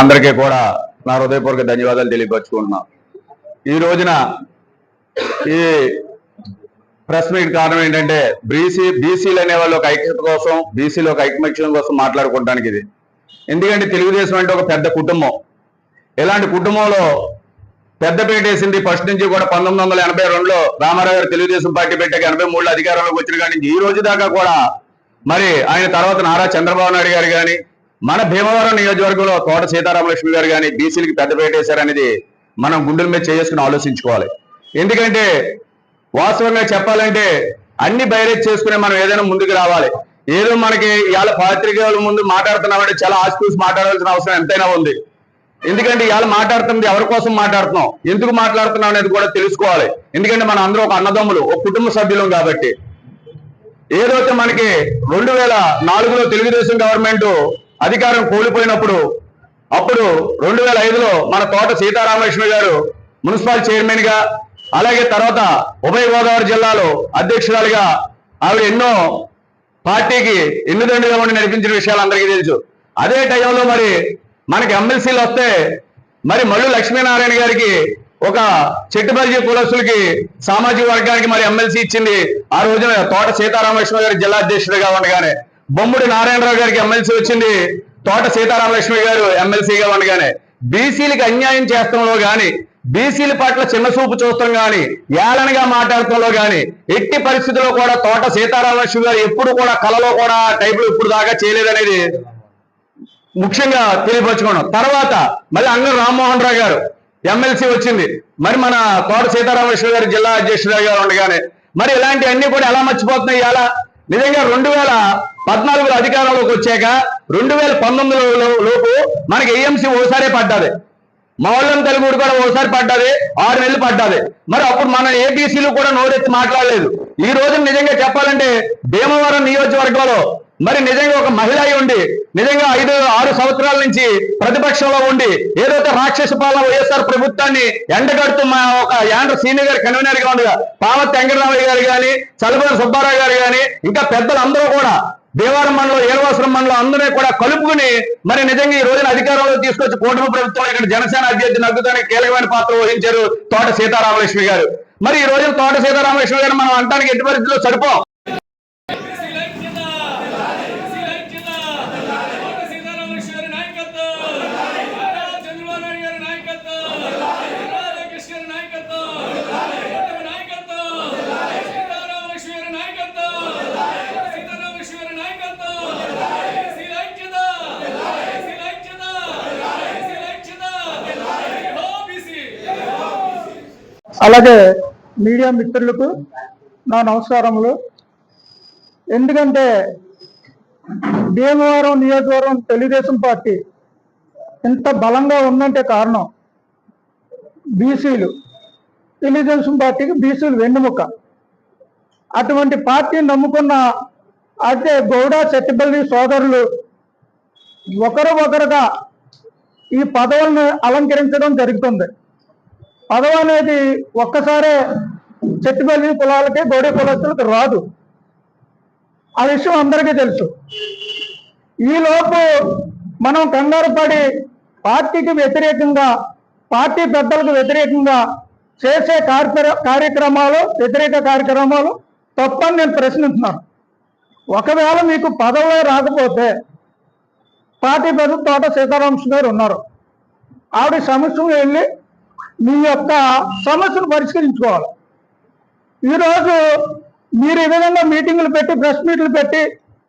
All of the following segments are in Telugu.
అందరికీ కూడా నా హృదయపూర్వక ధన్యవాదాలు తెలియపరచుకుంటున్నా. ఈ రోజున ఈ ప్రెస్ మీట్ కారణం ఏంటంటే బీసీ బీసీలు అనే వాళ్ళు ఒక ఐక్యత కోసం బీసీలో ఒక ఐకమత్యం కోసం మాట్లాడుకోవడానికి ఇది. ఎందుకంటే తెలుగుదేశం అంటే ఒక పెద్ద కుటుంబం. ఇలాంటి కుటుంబంలో పెద్దపేట వేసింది ఫస్ట్ నుంచి కూడా పంతొమ్మిది వందల ఎనభై రెండులో రామారావు గారు తెలుగుదేశం పార్టీ పెట్టాక ఎనభై మూడులో అధికారంలోకి వచ్చిన కానీ ఈ రోజు దాకా కూడా మరి ఆయన తర్వాత నారా చంద్రబాబు నాయుడు గారు కానీ మన భీమవరం నియోజకవర్గంలో తోట సీతారామలక్ష్మి గారు కానీ బీసీలకి పెద్దపేట వేశారనేది మనం గుండెల మీద చేసుకుని ఆలోచించుకోవాలి. ఎందుకంటే వాస్తవంగా చెప్పాలంటే అన్ని బైరేజ్ చేసుకునే మనం ఏదైనా ముందుకు రావాలి. ఏదో మనకి ఇవాళ పాత్రికేయుల ముందు మాట్లాడుతున్నామంటే చాలా ఆస్పూసి మాట్లాడాల్సిన అవసరం ఎంతైనా ఉంది. ఎందుకంటే ఇవాళ మాట్లాడుతుంది ఎవరి కోసం మాట్లాడుతున్నాం? ఎందుకు మాట్లాడుతున్నాం అనేది కూడా తెలుసుకోవాలి. ఎందుకంటే మన అందరూ ఒక అన్నదమ్ములు ఒక కుటుంబ సభ్యులం కాబట్టి. ఏదైతే మనకి రెండు వేల నాలుగులో తెలుగుదేశం గవర్నమెంట్ అధికారం కోల్పోయినప్పుడు అప్పుడు రెండు వేల ఐదులో మన తోట సీతారామలక్ష్మి గారు మున్సిపల్ చైర్మన్గా అలాగే తర్వాత ఉభయ గోదావరి జిల్లాలో అధ్యక్షురాలుగా ఆవిడ ఎన్నో పార్టీకి ఎన్నుదండుగా ఉండి నడిపించిన విషయాలు అందరికీ తెలుసు. అదే టైంలో మరి మనకి ఎమ్మెల్సీలు వస్తే మరి మళ్ళీ లక్ష్మీనారాయణ గారికి ఒక చెట్టుబల్జీ కులస్తులకి సామాజిక వర్గానికి మరి ఎమ్మెల్సీ ఇచ్చింది ఆ రోజున తోట సీతారామలక్ష్మి గారి జిల్లా అధ్యక్షుడిగా ఉండగానే. బొమ్ముడి నారాయణరావు గారికి ఎమ్మెల్సీ వచ్చింది. తోట సీతారామలక్ష్మి గారు ఎమ్మెల్సీగా ఉండగానే బీసీలకు అన్యాయం చేస్తంలో గాని బీసీల పట్ల చిన్న చూపు చూస్తాం గాని ఏళనగా మాట్లాడటంలో గాని ఎట్టి పరిస్థితుల్లో కూడా తోట సీతారామలక్ష్మి గారు ఎప్పుడు కూడా కలలో కూడా టైపులు ఇప్పుడు దాకా చేయలేదనేది ముఖ్యంగా తెలియపరచుకోవడం తర్వాత మళ్ళీ అంగం రామ్మోహన్ రావు గారు ఎమ్మెల్సీ వచ్చింది. మరి మన తోట సీతారామేశ్వర గారు జిల్లా అధ్యక్షుడిగా ఉండగానే మరి ఇలాంటివన్నీ కూడా ఎలా మర్చిపోతున్నాయి ఎలా నిజంగా రెండు వేల పద్నాలుగులో అధికారంలోకి వచ్చాక రెండు వేల పంతొమ్మిదిలో లోపు మనకి ఏఎంసీ ఓసారే పడ్డది. మౌలం తెలుగుడు కూడా ఓసారి పడ్డది. ఆరు నెలలు పడ్డది. మరి అప్పుడు మన ఏబీసీలు కూడా నోరెత్తి మాట్లాడలేదు. ఈ రోజు నిజంగా చెప్పాలంటే భీమవరం నియోజకవర్గంలో మరి నిజంగా ఒక మహిళ అయి ఉండి నిజంగా ఐదు ఆరు సంవత్సరాల నుంచి ప్రతిపక్షంలో ఉండి ఏదైతే రాక్షస పాలన వైఎస్ఆర్ ప్రభుత్వాన్ని ఎండగడుతూ మా ఒక యాండ్ర సీనియర్ గారు కన్వీనర్గా ఉండగా పావత్ వెంకటరామయ్య గారు కానీ చలపతి సుబ్బారావు గారు కానీ ఇంకా పెద్దలందరూ కూడా దేవారం మండలం ఏలవాసరం మండలం అందరినీ కూడా కలుపుకుని మరి నిజంగా ఈ రోజున అధికారంలో తీసుకొచ్చి కూటమి ప్రభుత్వం ఇక్కడ జనసేన అభ్యర్థి నగ్గుతానికి కీలకమైన పాత్ర వహించారు తోట సీతారామలక్ష్మి గారు. మరి ఈ రోజు తోట సీతారామలక్ష్మి గారు మనం అంటానికి ఎట్టి పరిస్థితుల్లో సరిపోం. అలాగే మీడియా మిత్రులకు నా నమస్కారములు. ఎందుకంటే భీమవరం నియోజకవర్గం తెలుగుదేశం పార్టీ ఇంత బలంగా ఉందంటే కారణం బీసీలు. తెలుగుదేశం పార్టీకి బీసీలు వెన్నుముక. అటువంటి పార్టీని నమ్ముకున్న అయితే గౌడ చెట్టిపల్లి సోదరులు ఒకరు ఒకరుగా ఈ పదవులను అలంకరించడం జరుగుతుంది. పదవి అనేది ఒక్కసారే చెట్టుపల్లి కులాలకి గోడి కులస్తులకు రాదు. ఆ విషయం అందరికీ తెలుసు. ఈలోపు మనం కంగారు పడి పార్టీకి వ్యతిరేకంగా పార్టీ పెద్దలకు వ్యతిరేకంగా చేసే కార్యక్రమాలు వ్యతిరేక కార్యక్రమాలు తప్పని నేను ప్రశ్నిస్తున్నాను ఒకవేళ మీకు పదవి రాకపోతే పార్టీ పెద్ద తోట సీతారామకృష్ణ గారు ఉన్నారు. ఆవిడ సమస్యలు వెళ్ళి మీ యొక్క సమస్యను పరిష్కరించుకోవాలి. ఈరోజు మీరు ఈ విధంగా మీటింగులు పెట్టి ప్రెస్ మీట్లు పెట్టి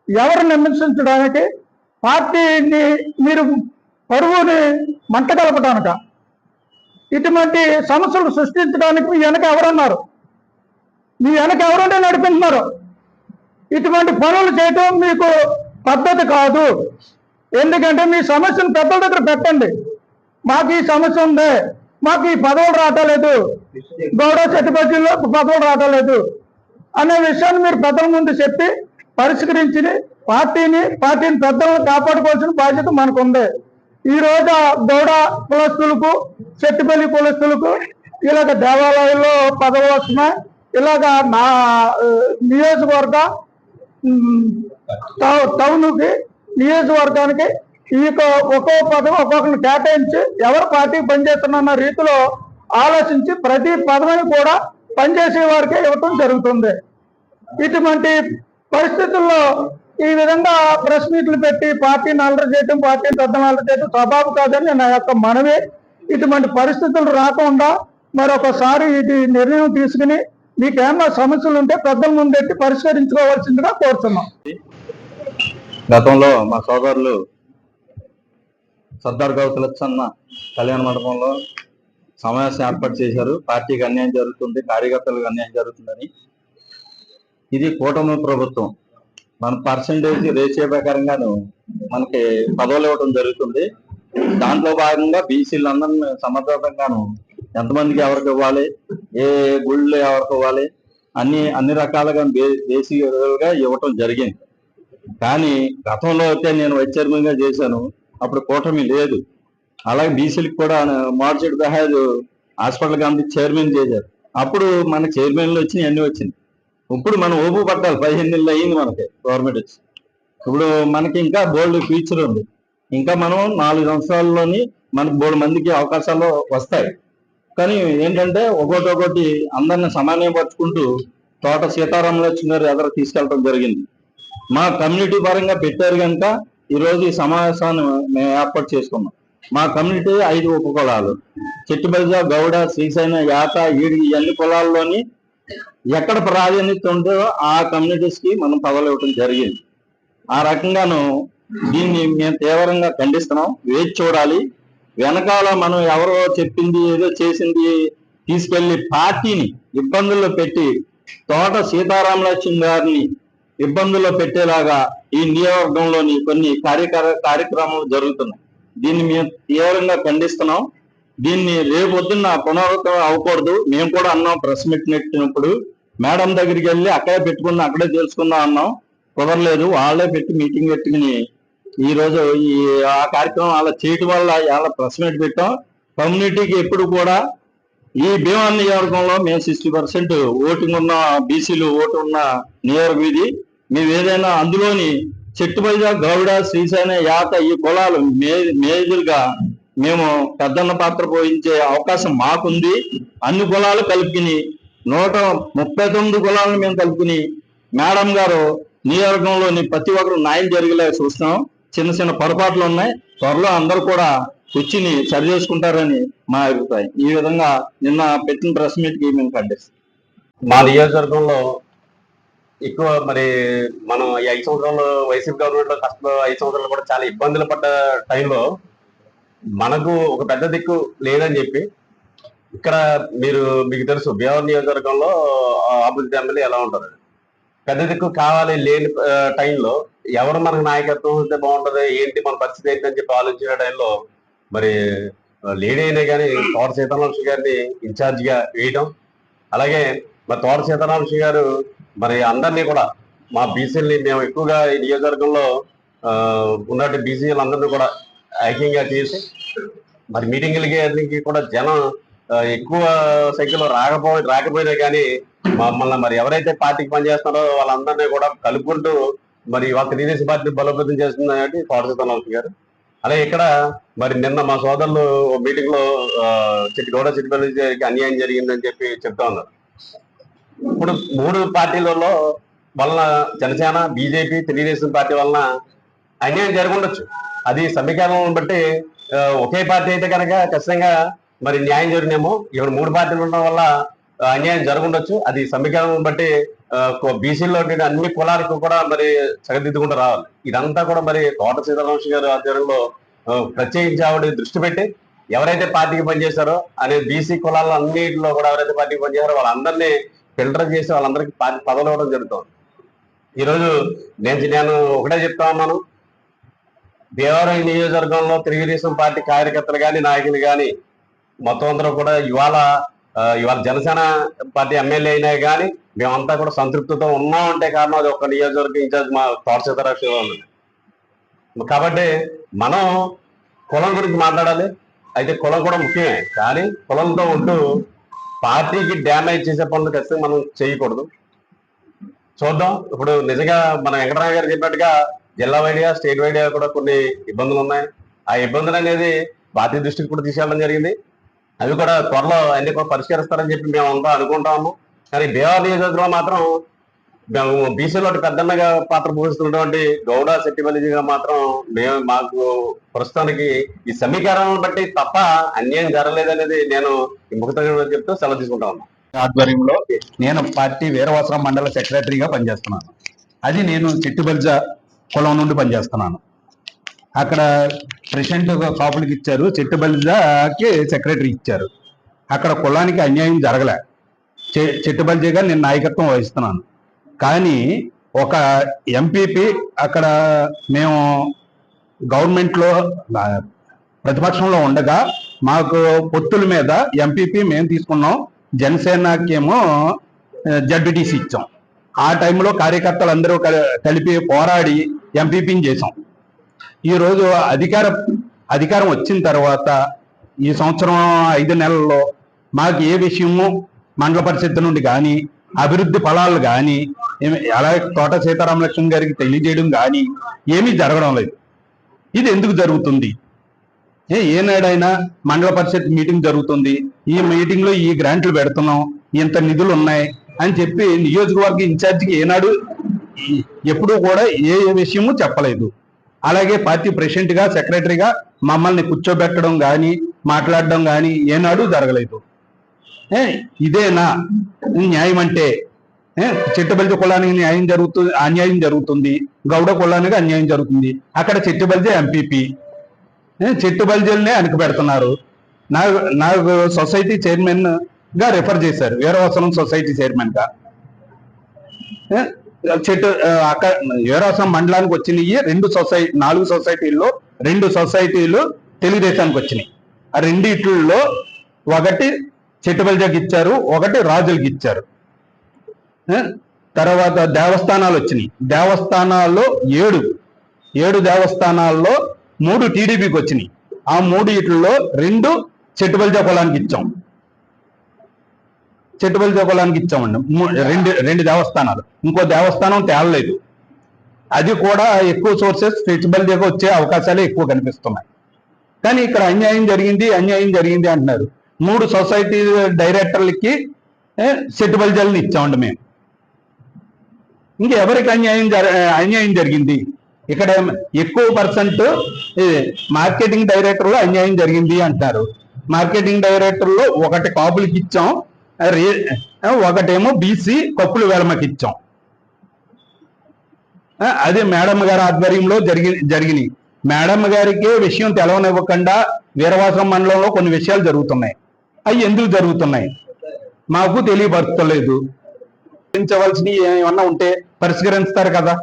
ఎవరు విమర్శించడానికి పార్టీని మీరు పరువుని మంట కలపడానిక ఇటువంటి సమస్యలు సృష్టించడానికి మీ వెనక ఎవరున్నారు? మీ వెనక ఎవరుంటే నడిపిస్తున్నారు ఇటువంటి పనులు చేయటం మీకు పద్ధతి కాదు. ఎందుకంటే మీ సమస్యను పెద్దల దగ్గర పెట్టండి. మాకు ఈ సమస్య ఉంది. మాకు ఈ పదవులు రావట్లేదు గౌడ చట్టుపల్లిలో పదవులు రావట్లేదు అనే విషయాన్ని మీరు పెద్దల ముందు చెప్పి పరిష్కరించి పార్టీని పార్టీని పెద్దలను కాపాడుకోవాల్సిన బాధ్యత మనకు ఉంది ఈ రోజు గౌడ కులస్తులకు చెట్టుపల్లి కులస్తులకు ఇలాగ దేవాలయాల్లో పదవులు వస్తున్నాయి. ఇలాగ నా నియోజకవర్గ టౌ- టౌన్కి నియోజకవర్గానికి ఈ యొక్క ఒక్కో పదవి ఒక్కొక్కరిని కేటాయించి ఎవరు పార్టీ పనిచేస్తున్న రీతిలో ఆలోచించి ప్రతి పదవిని కూడా పనిచేసే వారికి ఇవ్వటం జరుగుతుంది. ఇటువంటి పరిస్థితుల్లో ఈ విధంగా ప్రెస్ మీట్లు పెట్టి పార్టీని అల్లరి చేయటం పార్టీని పెద్ద అల్లరి చేయటం స్వభావం కాదని నా యొక్క మనవి. ఇటువంటి పరిస్థితులు రాకుండా మరొకసారి ఇది నిర్ణయం తీసుకుని మీకు సమస్యలు ఉంటే పెద్దల ముందెట్టి పరిష్కరించుకోవాల్సిందిగా కోరుతున్నాం. గతంలో మా సోదరులు సర్దార్ గౌతులచ్చన్న కళ్యాణ మండపంలో సమావేశం ఏర్పాటు చేశారు. పార్టీకి అన్యాయం జరుగుతుంది కార్యకర్తలకు అన్యాయం జరుగుతుందని. ఇది కూటమి ప్రభుత్వం. మన పర్సంటేజ్ రేషియో ప్రకారంగాను మనకి పదవులు ఇవ్వడం జరుగుతుంది. దాంట్లో భాగంగా బీసీలు అందరిని సమర్థవంతంగాను ఎంతమందికి ఎవరికి ఇవ్వాలి ఏ గుళ్ళు ఎవరికి ఇవ్వాలి అన్ని అన్ని రకాలుగా బే- బేసిక్గా ఇవ్వటం జరిగింది. కానీ గతంలో అయితే నేను వైస్ చేశాను. అప్పుడు కూటమి లేదు. అలాగే బీసీలకు కూడా మార్చెట్ దహాజ్ హాస్పిటల్ కమిటీ చైర్మన్ చేశారు. అప్పుడు మన చైర్మన్లు వచ్చినాయి అన్ని వచ్చింది ఇప్పుడు మనం ఓపు పట్టాలి పదిహేను నెలలు అయ్యింది మనకి గవర్నమెంట్ వచ్చి. ఇప్పుడు మనకి ఇంకా బోల్డ్ ఫ్యూచర్ ఉంది. ఇంకా మనం నాలుగు సంవత్సరాల్లోని మనకు బోల్డ్ మందికి అవకాశాలు వస్తాయి. కానీ ఏంటంటే ఒకటి ఒకటి అందరిని సమన్వయపరుచుకుంటూ తోట సీతారామ గారు ఎదురు తీసుకెళ్ళడం జరిగింది. మా కమ్యూనిటీ పరంగా పెట్టారు కనుక ఈరోజు ఈ సమావేశాన్ని మేము ఏర్పాటు చేసుకున్నాం. మా కమ్యూనిటీ ఐదు ఉప కులాలు. చెట్టుబల్జ గౌడ శ్రీశైన యాత ఈడి అన్ని కులాల్లోని ఎక్కడ ప్రాధాన్యత ఉందో ఆ కమ్యూనిటీస్కి మనం పదవులు ఇవ్వడం జరిగింది. ఆ రకంగాను దీన్ని మేము తీవ్రంగా ఖండిస్తున్నాం. వేచి చూడాలి. వెనకాల మనం ఎవరో చెప్పింది ఏదో చేసింది తీసుకెళ్ళి పార్టీని ఇబ్బందుల్లో పెట్టి తోట సీతారామ గారిని ఇబ్బందుల్లో పెట్టేలాగా ఈ నియోజకవర్గంలోని కొన్ని కార్యకర కార్యక్రమాలు జరుగుతున్నాయి. దీన్ని మేము తీవ్రంగా ఖండిస్తున్నాం. దీన్ని రేపొద్దున్న పునరావృతం అవ్వకూడదు. మేము కూడా అన్నాం ప్రెస్ మీట్ నెట్టినప్పుడు మేడం దగ్గరికి వెళ్ళి అక్కడే పెట్టుకున్నాం అక్కడే తెలుసుకుందాం అన్నాం. కుదరలేదు. వాళ్ళే పెట్టి మీటింగ్ పెట్టుకుని ఈ రోజు ఈ ఆ కార్యక్రమం అలా చేయటం వల్ల ఇలా ప్రెస్ మీట్ పెట్టాం. కమ్యూనిటీకి ఎప్పుడు కూడా ఈ భీమా నియోజకవర్గంలో మేము సిక్స్టీ పర్సెంట్ ఓటింగ్ ఉన్న బీసీలు ఓటు ఉన్న నియోజకవర్గం ఇది. మేము ఏదైనా అందులోని చెట్టుపైద గౌడ శ్రీశైన యాత ఈ కులాలు మే మేజర్గా మేము పెద్దన్న పాత్ర పోయించే అవకాశం మాకుంది. అన్ని కులాలు కలుపుకుని నూట ముప్పై తొమ్మిది కులాలను మేము కలుపుకుని మేడం గారు నియోజకవర్గంలోని ప్రతి ఒక్కరు న్యాయం జరిగేలా చూస్తున్నాం. చిన్న చిన్న పొరపాట్లు ఉన్నాయి. త్వరలో అందరూ కూడా కుర్చీని సరి చేసుకుంటారని మా అభిప్రాయం. ఈ విధంగా నిన్న పెట్టిన ప్రెస్ మీట్కి మేము ఖండిస్తాం మా నియోజకవర్గంలో ఎక్కువ మరి మనం ఈ ఐదు సంవత్సరాలు వైసీపీ గవర్నమెంట్లో కష్ట ఐదు సంవత్సరాలు కూడా చాలా ఇబ్బందులు పడ్డ టైంలో మనకు ఒక పెద్ద దిక్కు లేదని చెప్పి ఇక్కడ మీరు మీకు తెలుసు భీమవరం నియోజకవర్గంలో అభివృద్ధి ఎమ్మెల్యే ఎలా ఉంటారు? పెద్ద దిక్కు కావాలి లేని టైంలో ఎవరు మనకు నాయకత్వం ఉంటే బాగుంటది? ఏంటి మన పరిస్థితి ఏంటి అని చెప్పి ఆలోచించిన టైంలో మరి లేడీ అయినా కానీ తోట సీతారామకృష్ణ గారిని ఇన్ఛార్జ్గా వేయటం. అలాగే మరి తోట సీతారామకృష్ణ గారు మరి అందరినీ కూడా మా బీసీలని మేము ఎక్కువగా ఈ నియోజకవర్గంలో ఆ, ఉన్నట్టు బీసీలు అందరినీ కూడా ఐక్యంగా చేసి మరి మీటింగులకి అన్నిటికీ కూడా జనం ఎక్కువ సంఖ్యలో రాకపో రాకపోయినా కానీ మమ్మల్ని మరి ఎవరైతే పార్టీకి పనిచేస్తున్నారో వాళ్ళందరినీ కూడా కలుపుకుంటూ మరి వాళ్ళ తెలుగుదేశం పార్టీ బలోపేతం చేస్తుంది కాబట్టి తోట సీతారామకృష్ణ గారు. అలాగే ఇక్కడ మరి నిన్న మా సోదరులు మీటింగ్లో ఆ, చిట్టి గౌడ చిట్టిపల్లి అన్యాయం జరిగిందని చెప్పి చెప్తా ఉన్నారు. ఇప్పుడు మూడు పార్టీలలో వలన జనసేన బీజేపీ తెలుగుదేశం పార్టీ వలన అన్యాయం జరగundొచ్చు అది సమీకరణం బట్టి ఒకే పార్టీ అయితే కనుక ఖచ్చితంగా మరి న్యాయం జరిగినేమో. ఇక్కడ మూడు పార్టీలు ఉండడం వల్ల అన్యాయం జరగundొచ్చు అది సమీకరణం బట్టి బీసీలో అన్ని కులాలకు కూడా మరి సగదిద్దుకుంటూ రావాలి. ఇదంతా కూడా మరి కోట సీతారామకృష్ణ గారు ఆధ్వర్యంలో ఆ, ప్రత్యేకించి ఆవిడ దృష్టి పెట్టి ఎవరైతే పార్టీకి పనిచేశారో అనే బీసీ కులాల అన్నింటిలో కూడా ఎవరైతే పార్టీకి పనిచేశారో వాళ్ళందరినీ ఫిల్టర్ చేసి వాళ్ళందరికీ పార్టీ పదవులు ఇవ్వడం జరుగుతుంది. ఈరోజు నేను నేను ఒకటే చెప్తా ఉన్నాను. దేవరం నియోజకవర్గంలో తెలుగుదేశం పార్టీ కార్యకర్తలు కానీ నాయకులు కానీ మొత్తం అందరూ కూడా ఇవాళ ఇవాళ జనసేన పార్టీ ఎమ్మెల్యే అయినా కానీ మేమంతా కూడా సంతృప్తితో ఉన్నాం అంటే కారణం అది ఒక నియోజకవర్గ ఇన్ఛార్జ్ మా తోట సీతారాక్ష కాబట్టి మనం కులం గురించి మాట్లాడాలి. అయితే కులం కూడా ముఖ్యమే. కానీ కులంతో ఉంటూ పార్టీకి డ్యామేజ్ చేసే పనులు ఖచ్చితంగా మనం చేయకూడదు. చూద్దాం. ఇప్పుడు నిజంగా మన వెంకటరామ గారు చెప్పినట్టుగా జిల్లా వైడ్గా స్టేట్ వైడ్గా కూడా కొన్ని ఇబ్బందులు ఉన్నాయి. ఆ ఇబ్బందులు అనేది భారతీయ దృష్టికి కూడా తీసుకెళ్ళడం జరిగింది. అవి కూడా త్వరలో అన్ని కూడా పరిష్కరిస్తారని చెప్పి మేము అంతా అనుకుంటాము. కానీ బీహార్ నియోజకవర్గంలో మాత్రం బీసీలో పెద్దన్నగా పాత్ర పోషిస్తున్నటువంటి గౌడ శెట్టిబలిజిగా మాత్రం మేము మాకు ప్రస్తుతానికి ఈ సమీకరణను బట్టి తప్ప అన్యాయం జరగలేదనేది నేను ఈ ముఖతంగా చెప్తూ సెలవు తీసుకుంటా ఉన్నాను ఆధ్వర్యంలో నేను పార్టీ వీరవాసరం మండల సెక్రటరీగా పనిచేస్తున్నాను. అది నేను చిట్టుబల్జ కులం నుండి పనిచేస్తున్నాను. అక్కడ ప్రెసిడెంట్ కాపులకు ఇచ్చారు చిట్టుబల్జకి సెక్రటరీ ఇచ్చారు. అక్కడ కులానికి అన్యాయం జరగలే. చిట్టుబల్జగా నేను నాయకత్వం వహిస్తున్నాను. కానీ ఒక ఎంపీపీ అక్కడ మేము గవర్నమెంట్లో ప్రతిపక్షంలో ఉండగా మాకు పొత్తుల మీద ఎంపీపీ మేము తీసుకున్నాం. జనసేనకేమో జడ్బిటీసీ ఇచ్చాం. ఆ టైంలో కార్యకర్తలు అందరూ కలిపి పోరాడి ఎంపీపీని చేసాం ఈరోజు అధికార అధికారం వచ్చిన తర్వాత ఈ సంవత్సరం ఐదు నెలల్లో మాకు ఏ విషయము మండల పరిషత్ నుండి కానీ అభివృద్ధి ఫలాలు కానీ అలాగే తోట సీతారామ లక్ష్మణ్ గారికి తెలియజేయడం కానీ ఏమీ జరగడం లేదు. ఇది ఎందుకు జరుగుతుంది? ఏ ఏనాడైనా మండల పరిషత్ మీటింగ్ జరుగుతుంది. ఈ మీటింగ్లో ఈ గ్రాంట్లు పెడుతున్నాం ఇంత నిధులు ఉన్నాయి అని చెప్పి నియోజకవర్గ ఇన్ఛార్జికి ఏనాడు ఎప్పుడూ కూడా ఏ విషయము చెప్పలేదు. అలాగే పార్టీ ప్రెసిడెంట్గా సెక్రటరీగా మమ్మల్ని కూర్చోబెట్టడం కానీ మాట్లాడడం కానీ ఏనాడు జరగలేదు. ఇదేనా? న్యాయం అంటే ఏ, కులానికి న్యాయం జరుగుతుంది అన్యాయం జరుగుతుంది. గౌడ కులానికి అన్యాయం జరుగుతుంది. అక్కడ చిట్టబలిజ ఎంపీపీ చెట్టు బల్జల్నే వెనక పెడుతున్నారు. నాకు నాకు సొసైటీ చైర్మన్గా రిఫర్ చేశారు. వీరవసరం సొసైటీ చైర్మన్గా. చెట్టు అక్కడ వీరవసరం మండలానికి వచ్చినాయి. రెండు సొసైటీ నాలుగు సొసైటీల్లో రెండు సొసైటీలు తెలుగుదేశానికి వచ్చినాయి. ఆ రెండిట్లో ఒకటి చెట్టుబల్జాకి ఇచ్చారు ఒకటి రాజులకి ఇచ్చారు. తర్వాత దేవస్థానాలు వచ్చినాయి. దేవస్థానాల్లో ఏడు ఏడు దేవస్థానాల్లో మూడు టీడీపీకి వచ్చినాయి. ఆ మూడు ఇట్లలో రెండు చెట్టుబల్జా పొలానికి ఇచ్చాం. చెట్టుబల్జా పొలానికి ఇచ్చామండి. రెండు రెండు దేవస్థానాలు. ఇంకో దేవస్థానం తేలలేదు. అది కూడా ఎక్కువ సోర్సెస్ చెట్టుబల్జాగా వచ్చే అవకాశాలే ఎక్కువ కనిపిస్తున్నాయి. కానీ ఇక్కడ అన్యాయం జరిగింది అన్యాయం జరిగింది అంటున్నారు. మూడు సొసైటీ డైరెక్టర్లకి ఏ, చెట్టుబల్జాలని ఇచ్చామండి మేము. ఇంకెవరికి అన్యాయం జర అన్యాయం జరిగింది? ఇక్కడ ఎక్కువ పర్సెంట్ మార్కెటింగ్ డైరెక్టర్లో అన్యాయం జరిగింది అంటారు. మార్కెటింగ్ డైరెక్టర్లో ఒకటి కాపులకి ఇచ్చాం రే- ఒకటేమో బీసీ కప్పులు వేలమకి ఇచ్చాం. అది మేడం గారి ఆధ్వర్యంలో జరిగి జరిగినాయి. మేడం గారికి విషయం తెలవనివ్వకుండా వీరవాసం మండలంలో కొన్ని విషయాలు జరుగుతున్నాయి. అవి ఎందుకు జరుగుతున్నాయి? మాకు తెలియపరచలేదు. పరిష్కరించవలసినవి ఏమన్నా ఉంటే పరిష్కరిస్తారు కదా?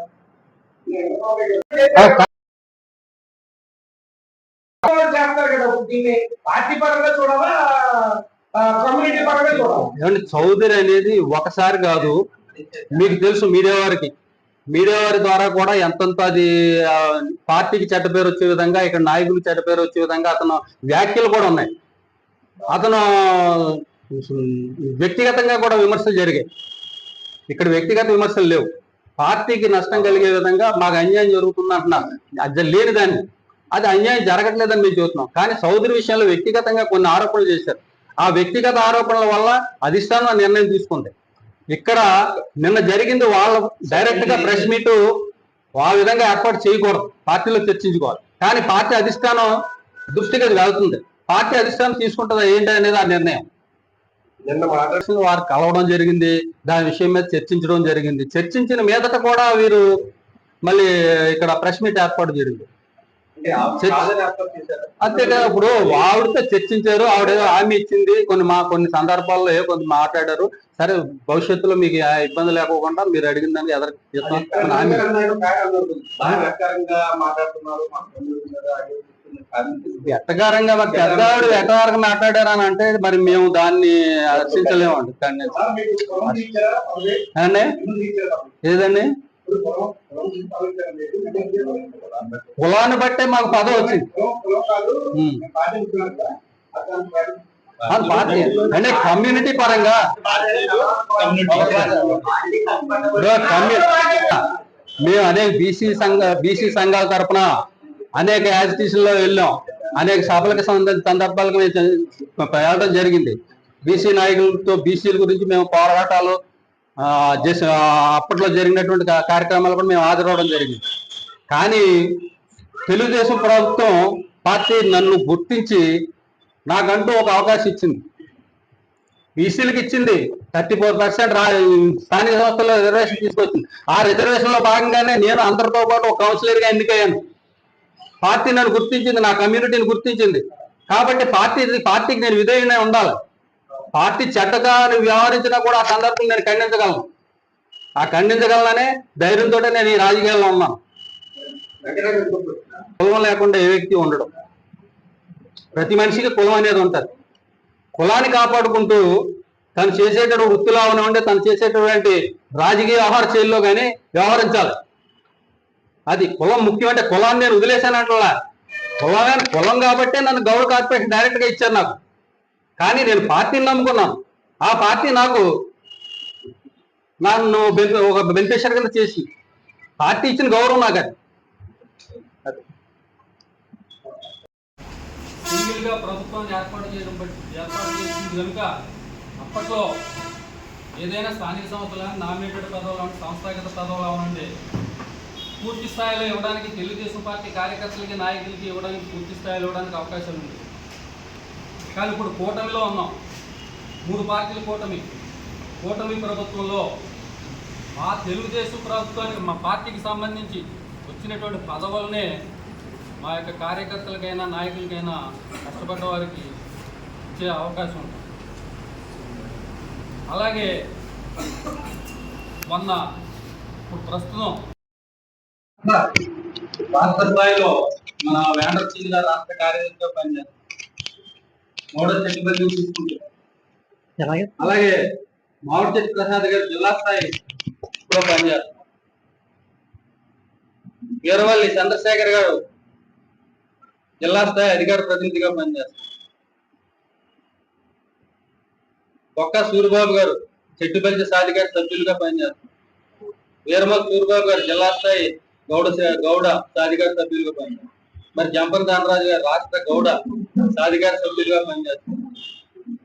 చౌదరి అనేది ఒకసారి కాదు మీకు తెలుసు మీడియా వారికి మీడియా వారి ద్వారా కూడా ఎంతంత అది పార్టీకి చెడ్డ పేరు వచ్చే విధంగా ఇక్కడ నాయకులకు చెడ్డ పేరు వచ్చే విధంగా అతను వ్యాఖ్యలు కూడా ఉన్నాయి. అతను వ్యక్తిగతంగా కూడా విమర్శలు జరిగాయి. ఇక్కడ వ్యక్తిగత విమర్శలు లేవు. పార్టీకి నష్టం కలిగే విధంగా మాకు అన్యాయం జరుగుతుంది అంటున్నారు. అది లేని దాన్ని. అది అన్యాయం జరగట్లేదని మేము చూస్తున్నాం కానీ సౌదరి విషయంలో వ్యక్తిగతంగా కొన్ని ఆరోపణలు చేశారు. ఆ వ్యక్తిగత ఆరోపణల వల్ల అధిష్టానం నిర్ణయం తీసుకుంది. ఇక్కడ నిన్న జరిగింది వాళ్ళ డైరెక్ట్గా ప్రెస్ మీట్ ఆ విధంగా ఏర్పాటు చేయకూడదు. పార్టీలో చర్చించుకోవాలి. కానీ పార్టీ అధిష్టానం దృష్టికి అది వెళ్తుంది. పార్టీ అధిష్టానం తీసుకుంటుందా ఏంటి అనేది ఆ నిర్ణయం. నిన్న వారు కలవడం జరిగింది దాని విషయం మీద చర్చించడం జరిగింది. చర్చించిన మీదట కూడా వీరు మళ్ళీ ఇక్కడ ప్రెస్ మీట్ ఏర్పాటు జరిగింది. అంతేగా ఇప్పుడు ఆవిడతో చర్చించారు ఆవిడ హామీ ఇచ్చింది కొన్ని మా కొన్ని సందర్భాల్లో ఏ కొన్ని మాట్లాడారు. సరే భవిష్యత్తులో మీకు ఇబ్బంది లేకోకుండా మీరు అడిగిన దానికి ఎదురు హామీ ఎట్టగారంగా మరి పెద్దవాడు ఎట్టగారంగా మాట్లాడారు అని అంటే మరి మేము దాన్ని హర్షించలేము అండి ఏదండి? కులాన్ని బట్టే మాకు పదవి వచ్చింది. అది పార్టీ. అంటే కమ్యూనిటీ పరంగా? మేము అనేక బీసీ సంఘ బీసీ సంఘాల తరపున అనేక యాజిటీషన్లో వెళ్ళాం. అనేక సభలకు సంబంధించిన సందర్భాలకు మేము చ- వెళ్ళడం జరిగింది. బీసీ నాయకులతో బీసీల గురించి మేము పోరాటాలు ఆ, అప్పట్లో జరిగినటువంటి కార్యక్రమాలు కూడా మేము హాజరవడం జరిగింది. కానీ తెలుగుదేశం ప్రభుత్వం పార్టీ నన్ను గుర్తించి నాకంటూ ఒక అవకాశం ఇచ్చింది. బీసీలకు ఇచ్చింది థర్టీ ఫోర్ పర్సెంట్ స్థానిక సంస్థల్లో రిజర్వేషన్ తీసుకొచ్చింది. ఆ రిజర్వేషన్లో భాగంగానే నేను అందరితో పాటు ఒక కౌన్సిలర్గా ఎన్నికయ్యాను. పార్టీ నన్ను గుర్తించింది నా కమ్యూనిటీని గుర్తించింది. కాబట్టి పార్టీ పార్టీకి నేను విధేయునే ఉండాలి. పార్టీ చెడ్డగా వ్యవహరించినా కూడా ఆ సందర్భం నేను ఖండించగలను. ఆ ఖండించగలననే ధైర్యంతో నేను ఈ రాజకీయాల్లో ఉన్నాను. కులం లేకుండా ఏ వ్యక్తి ఉండడం. ప్రతి మనిషికి కులం అనేది ఉంటుంది. కులాన్ని కాపాడుకుంటూ తను చేసేటటువంటి వృత్తిలో ఉంటే తను చేసేటటువంటి రాజకీయ వ్యవహార శైలిలో కానీ వ్యవహరించాలి. అది కులం ముఖ్యం అంటే కులాన్ని నేను వదిలేశానంటలా కులం కులం కాబట్టే నన్ను గౌరవ కార్పొరేషన్ డైరెక్ట్గా ఇచ్చారు నాకు. కానీ నేను పార్టీని నమ్ముకున్నాను. ఆ పార్టీ నాకు నన్ను ఒక బెనిఫిషియర్ కింద చేసి పార్టీ ఇచ్చిన గౌరవం నాకు అది. సింగిల్ ప్రభుత్వాన్ని ఏర్పాటు చేయడం బట్టి ఏర్పాటు చేసింది కనుక అప్పట్లో ఏదైనా స్థానిక సంస్థలు నామినేటెడ్ పదవులు సంస్థాగత పదవులు అవునండి పూర్తి స్థాయిలో ఇవ్వడానికి తెలుగుదేశం పార్టీ కార్యకర్తలకి నాయకులకి ఇవ్వడానికి పూర్తి స్థాయిలో ఇవ్వడానికి అవకాశం ఉంది కానీ ఇప్పుడు కూటమిలో ఉన్నాం. మూడు పార్టీల కూటమి. కూటమి ప్రభుత్వంలో మా తెలుగుదేశం ప్రభుత్వానికి మా పార్టీకి సంబంధించి వచ్చినటువంటి పదవులనే మా యొక్క కార్యకర్తలకైనా నాయకులకైనా కష్టపడ్డ వారికి ఇచ్చే అవకాశం ఉంటుంది అలాగే మొన్న ఇప్పుడు ప్రస్తుతం రాష్ట్ర స్థాయిలో మన వేండర్ సింగ్ గారు రాష్ట్ర కార్యదర్శిగా పనిచేస్తారు. మోడల్ సెక్రటరీ తీసుకుంటే అలాగే మామిడి చెట్టు ప్రసాద్ గారు జిల్లా స్థాయిలో పనిచేస్తారు. వీరవల్లి చంద్రశేఖర్ గారు జిల్లా స్థాయి అధికార ప్రతినిధిగా పనిచేస్తారు. బొక్క సూరిబాబు గారు చెట్టుపల్లి సాధికార సభ్యులుగా పనిచేస్తారు. వీరమల్ సూరిబాబు గారు జిల్లా స్థాయి గౌడ గౌడ సాధికార సభ్యులుగా పనిచేస్తారు. మరి జంపర్ ధనరాజు గారు రాష్ట్ర గౌడ సాధికార సభ్యులుగా పనిచేస్తారు.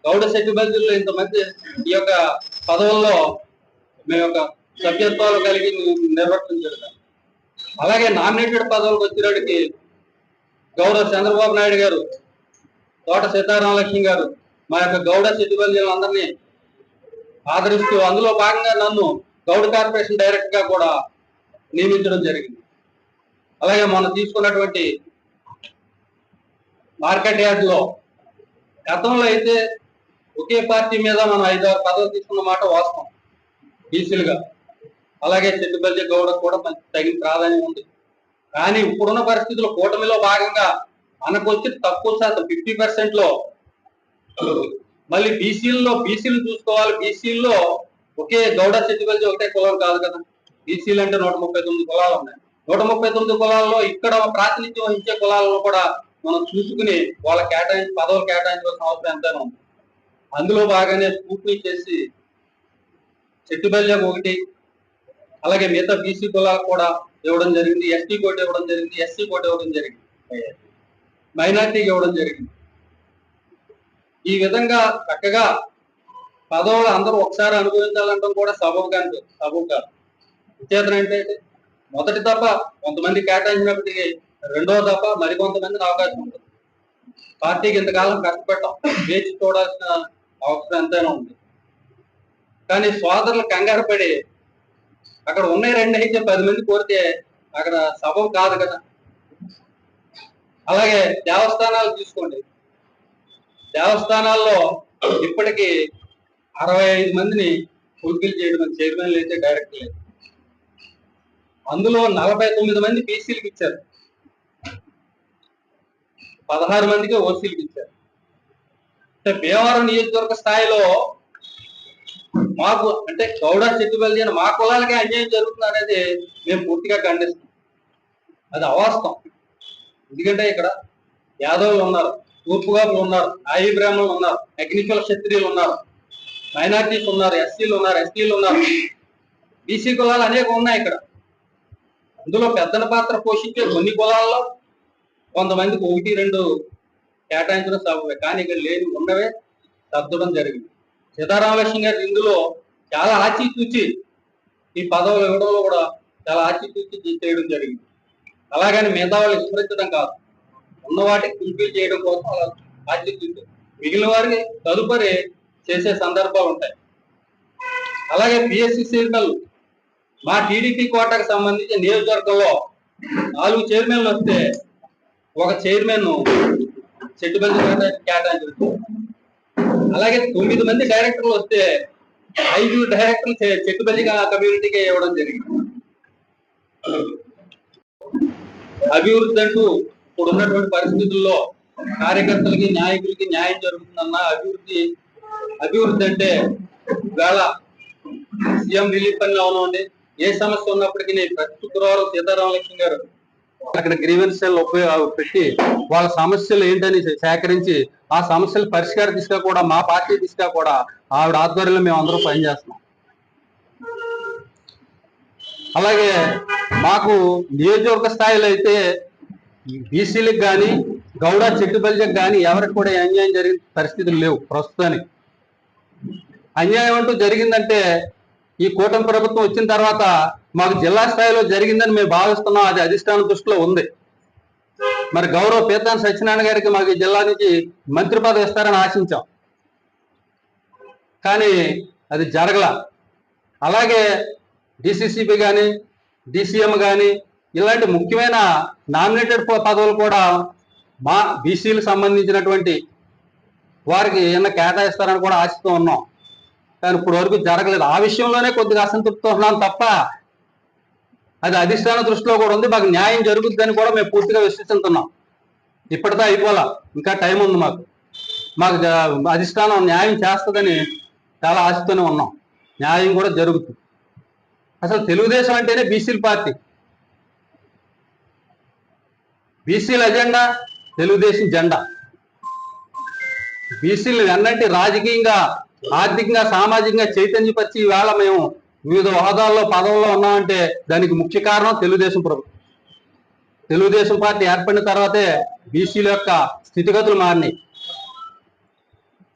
గౌడ సెట్టిబల్జుల్లో ఇంతమంది ఈ యొక్క పదవుల్లో మీ యొక్క సభ్యత్వాలు కలిగి నిర్వర్తించారు అలాగే నామినేటెడ్ పదవులకు వచ్చినడికి గౌరవ చంద్రబాబు నాయుడు గారు తోట సీతారామలక్ష్మి గారు మా యొక్క గౌడ సెట్టిబల్జీలందరినీ ఆదరిస్తూ అందులో భాగంగా నన్ను గౌడ కార్పొరేషన్ డైరెక్టర్గా కూడా నియమించడం జరిగింది. అలాగే మనం తీసుకున్నటువంటి మార్కెట్ యార్డ్లో గతంలో అయితే ఒకే పార్టీ మీద మనం ఐదారు పదవులు తీసుకున్న మాట వాస్తవం. బీసీలుగా. అలాగే చెట్టుబల్లి గౌడ కూడా తగిన ప్రాధాన్యం ఉంది. కానీ ఇప్పుడున్న పరిస్థితుల్లో కూటమిలో భాగంగా మనకు వచ్చి తక్కువ శాతం ఫిఫ్టీ పర్సెంట్లో మళ్ళీ బీసీల్లో బీసీలు చూసుకోవాలి బీసీల్లో ఒకే గౌడ చెట్టుబల్లి ఒకటే కులం కాదు కదా. బీసీలు అంటే నూట ముప్పై తొమ్మిది కులాలు ఉన్నాయి. నూట ముప్పై తొమ్మిది కులాల్లో ఇక్కడ ప్రాతినిధ్యం వహించే కులాలను కూడా మనం చూసుకుని వాళ్ళ కేటాయించి పదవులు కేటాయించవలసిన అవసరం ఎంతైనా ఉంది. అందులో బాగానే స్కూటీ చేసి చెట్టుబల్లికి ఒకటి అలాగే మిగతా బీసీ కులాలకు కూడా ఇవ్వడం జరిగింది ఎస్టీ కోట ఇవ్వడం జరిగింది ఎస్సీ కోట ఇవ్వడం జరిగింది. మైనార్టీకి ఇవ్వడం జరిగింది. ఈ విధంగా చక్కగా పదవులు అందరూ ఒకసారి అనుభవించాలంటే కూడా సబబు కాదు సబబు కాదు చేతనంటే మొదటి దఫ కొంతమంది కేటాయించినప్పటికీ రెండో దఫ మరికొంతమందికి అవకాశం ఉంటుంది. పార్టీకి ఇంతకాలం కష్టపెట్టాం వేచి చూడాల్సిన అవసరం ఎంతైనా ఉంది. కానీ సోదరులు కంగారు పడి అక్కడ ఉన్నాయి రెండు అయితే పది మంది కోరితే అక్కడ సబబు కాదు కదా. అలాగే దేవస్థానాలు తీసుకోండి దేవస్థానాల్లో ఇప్పటికీ అరవై ఐదు మందిని ఫుల్ఫిల్ చేయడం చైర్మన్లు అయితే డైరెక్ట్ లేదు అందులో నలభై తొమ్మిది మంది బీసీలకు ఇచ్చారు. పదహారు మందికి ఓసీలకు ఇచ్చారు. అంటే భీమవరం నియోజకవర్గ స్థాయిలో మాకు అంటే గౌడ చెట్టుబల్లి అని మా కులాలకే అన్యాయం జరుగుతుంది అనేది మేము పూర్తిగా ఖండిస్తాం అది అవాస్తవం. ఎందుకంటే ఇక్కడ యాదవులు ఉన్నారు తూర్పుగాపులు ఉన్నారు ఆయి బ్రాహ్మణులు ఉన్నారు అగ్నికుల క్షత్రియులు ఉన్నారు మైనార్టీస్ ఉన్నారు ఎస్సీలు ఉన్నారు ఎస్టీలు ఉన్నారు. బీసీ కులాలు అనేక ఉన్నాయి ఇక్కడ. ఇందులో పెద్దన పాత్ర పోషించే కొన్ని కులాల్లో కొంతమందికి ఒకటి రెండు కేటాయించడం సబబే. కానీ ఇక్కడ లేని ఉన్నవే సర్దడం జరిగింది. సీతారామలక్ష్మి గారు ఇందులో చాలా ఆచితూచి ఈ పదవులు ఇవ్వడంలో కూడా చాలా ఆచితూచి చేయడం జరిగింది. అలాగని మిగతా వాళ్ళు విస్మరించడం కాదు. ఉన్న వాటికి ఫుల్ఫిల్ చేయడం కోసం అలా ఆచితూచి మిగిలిన వారికి తదుపరి చేసే సందర్భాలు ఉంటాయి. అలాగే పిఎస్సి సీరియల్ మా టీడీపీ కోటకు సంబంధించి నియోజకవర్గంలో నాలుగు చైర్మన్లు వస్తే ఒక చైర్మన్ చెట్టుబంది కేటాయించారు అలాగే తొమ్మిది మంది డైరెక్టర్లు వస్తే ఐదు డైరెక్టర్లు చె- కమ్యూనిటీకి ఇవ్వడం జరిగింది. అభివృద్ధి అంటూ ఇప్పుడు ఉన్నటువంటి పరిస్థితుల్లో కార్యకర్తలకి నాయకులకి న్యాయం జరుగుతుందన్న అభివృద్ధి అభివృద్ధి అంటే వేళ సీఎం రిలీఫ్ అని అవునండి ఏ సమస్య ఉన్నప్పటికీ ప్రతి శుక్రవారం సీతారామ లక్ష్మి గారు అక్కడ గ్రీవెన్స్ ఉపయోగ పెట్టి వాళ్ళ సమస్యలు ఏంటని సేకరించి ఆ సమస్యల పరిష్కార దిశగా కూడా మా పార్టీ దిశగా కూడా ఆవిడ ఆధ్వర్యంలో మేము అందరూ పనిచేస్తున్నాం. అలాగే మాకు నియోజకవర్గ స్థాయిలో అయితే బీసీలకు కానీ గౌడ చెట్టుపల్లికి కానీ ఎవరికి కూడా అన్యాయం జరిగిన పరిస్థితులు లేవు ప్రస్తుతానికి. అన్యాయం అంటూ జరిగిందంటే ఈ కూటమి ప్రభుత్వం వచ్చిన తర్వాత మాకు జిల్లా స్థాయిలో జరిగిందని మేము భావిస్తున్నాం. అది అధిష్టాన దృష్టిలో ఉంది. మరి గౌరవ పీతాన్ సత్యనారాయణ గారికి మాకు జిల్లా నుంచి మంత్రి పదవి ఇస్తారని ఆశించాం. కానీ అది జరగల. అలాగే డిసిసిబి కానీ డిసిఎం కానీ ఇలాంటి ముఖ్యమైన నామినేటెడ్ పదవులు కూడా మా బీసీలకు సంబంధించినటువంటి వారికి ఏమన్నా కేటాయిస్తారని కూడా ఆశిస్తూ ఉన్నాం. కానీ ఇప్పుడు వరకు జరగలేదు. ఆ విషయంలోనే కొద్దిగా అసంతృప్తి ఉన్నాను తప్ప అది అధిష్టాన దృష్టిలో కూడా ఉంది. మాకు న్యాయం జరుగుతుందని కూడా మేము పూర్తిగా విశ్వసిస్తున్నాం. ఇప్పటితో అయిపోలా. ఇంకా టైం ఉంది మాకు. మాకు అధిష్టానం న్యాయం చేస్తుందని చాలా ఆశతోనే ఉన్నాం. న్యాయం కూడా జరుగుతుంది అసలు తెలుగుదేశం అంటేనే బీసీల పార్టీ. బీసీల ఎజెండా తెలుగుదేశం జెండా. బీసీలు వెన్నంటి రాజకీయంగా ఆర్థికంగా సామాజికంగా చైతన్యపరిచి ఈవేళ మేము వివిధ హోదాల్లో పదవుల్లో ఉన్నామంటే దానికి ముఖ్య కారణం తెలుగుదేశం ప్రభుత్వం తెలుగుదేశం పార్టీ ఏర్పడిన తర్వాతే బీసీల యొక్క స్థితిగతులు మారినాయి.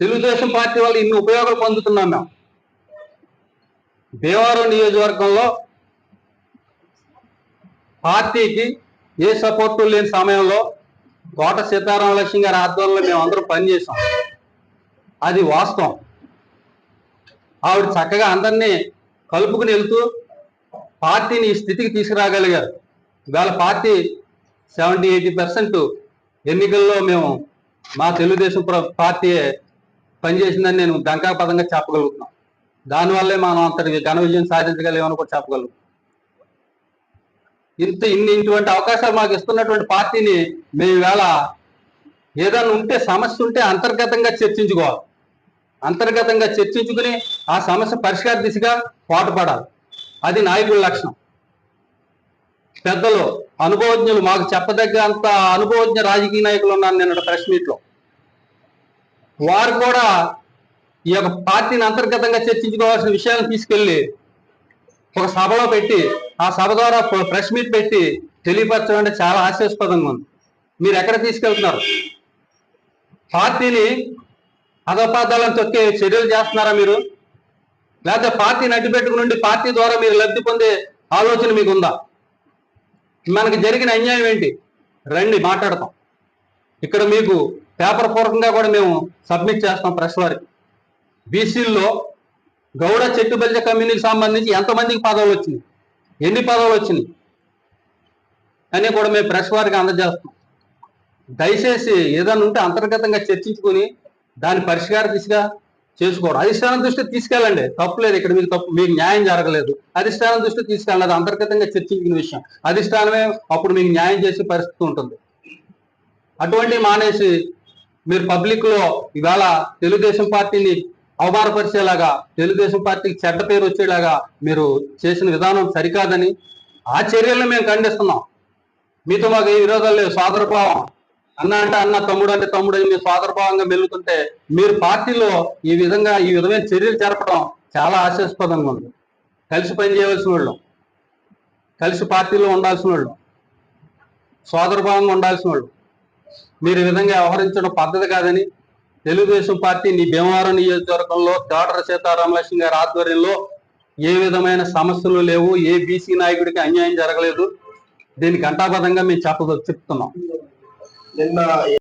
తెలుగుదేశం పార్టీ వల్ల ఇన్ని ఉపయోగాలు పొందుతున్నాం మేము. భీమవరం నియోజకవర్గంలో పార్టీకి ఏ సపోర్టు లేని సమయంలో కోట సీతారామ లక్ష్మి గారి ఆధ్వర్యంలో మేము అందరం పనిచేసాం అది వాస్తవం. ఆవిడ చక్కగా అందరినీ కలుపుకుని వెళ్తూ పార్టీని ఈ స్థితికి తీసుకురాగలిగారు. ఇవాళ పార్టీ సెవెంటీ ఎయిటీ పర్సెంట్ ఎన్నికల్లో మేము మా తెలుగుదేశం పార్టీ పనిచేసిందని నేను దంకాపదంగా చెప్పగలుగుతున్నాం. దానివల్లే మనం అంతటి ఘన విజయం సాధించగలిగామని కూడా చెప్పగలుగుతాం ఇంత ఇన్ని ఇటువంటి అవకాశాలు మాకు ఇస్తున్నటువంటి పార్టీని మేము వేళ ఏదైనా ఉంటే సమస్య ఉంటే అంతర్గతంగా చర్చించుకోవాలి. అంతర్గతంగా చర్చించుకుని ఆ సమస్య పరిష్కార దిశగా పాటుపడాలి. అది నాయకుల లక్షణం. పెద్దలు అనుభవజ్ఞులు మాకు చెప్పదగ్గ అంత అనుభవజ్ఞ రాజకీయ నాయకులు ఉన్నారు నిన్న ప్రెస్ మీట్లో. వారు కూడా ఈ యొక్క పార్టీని అంతర్గతంగా చర్చించుకోవాల్సిన విషయాలను తీసుకెళ్ళి ఒక సభలో పెట్టి ఆ సభ ద్వారా ప్రెస్ మీట్ పెట్టి తెలియపరచడం అంటే చాలా ఆశాస్పదంగా ఉంది. మీరు ఎక్కడ తీసుకెళ్తున్నారు? పార్టీని అధపాదాలను తొక్కే చర్యలు చేస్తున్నారా మీరు? లేకపోతే పార్టీని అడ్డుపెట్టుకుని పార్టీ ద్వారా మీరు లబ్ధి పొందే ఆలోచన మీకు ఉందా మనకి జరిగిన అన్యాయం ఏంటి? రండి మాట్లాడతాం. ఇక్కడ మీకు పేపర్ పూర్వకంగా కూడా మేము సబ్మిట్ చేస్తాం ప్రెస్ వారికి. బీసీల్లో గౌడ చెట్టుబల్జ కమ్యూనిటీకి సంబంధించి ఎంతమందికి పదవులు వచ్చినాయి? ఎన్ని పదవులు వచ్చినాయి? అని కూడా మేము ప్రెస్ వారికి అందజేస్తాం. దయచేసి ఏదైనా ఉంటే అంతర్గతంగా చర్చించుకొని దాని పరిష్కార దిశగా చేసుకోవడం. అధిష్టానం దృష్టికి తీసుకెళ్ళండి. తప్పులేదు ఇక్కడ మీకు తప్పు మీకు న్యాయం జరగలేదు. అధిష్టానం దృష్టి తీసుకెళ్ళండి. అది అంతర్గతంగా చర్చించిన విషయం. అధిష్టానమే అప్పుడు మీకు న్యాయం చేసే పరిస్థితి ఉంటుంది. అటువంటి మానేసి మీరు పబ్లిక్లో ఇవాళ తెలుగుదేశం పార్టీని అవమానపరిచేలాగా తెలుగుదేశం పార్టీకి చెడ్డ పేరు వచ్చేలాగా మీరు చేసిన విధానం సరికాదని ఆ చర్యలను మేము ఖండిస్తున్నాం. మీతో మాకు ఏ విరోధాలు లేవు. సోదరభావం అన్న అంటే అన్న తమ్ముడు అంటే తమ్ముడు అని మీరు సోదరభావంగా మెలుగుతుంటే మీరు పార్టీలో ఈ విధంగా ఈ విధమైన చర్యలు జరపడం చాలా ఆశాస్పదంగా ఉంది. కలిసి పనిచేయవలసిన వాళ్ళు. కలిసి పార్టీలో ఉండాల్సిన వాళ్ళు. సోదరభావంగా ఉండాల్సిన వాళ్ళు. మీరు ఈ విధంగా వ్యవహరించడం పద్ధతి కాదని తెలుగుదేశం పార్టీ నీ భీమవరం నియోజకవర్గంలో దాడర సీతారామలక్ష్మి గారి ఆధ్వర్యంలో ఏ విధమైన సమస్యలు లేవు ఏ బీసీ నాయకుడికి అన్యాయం జరగలేదు దీనికి అంటాబద్ధంగా మేము చెప్పదు చెప్తున్నాం నిన్న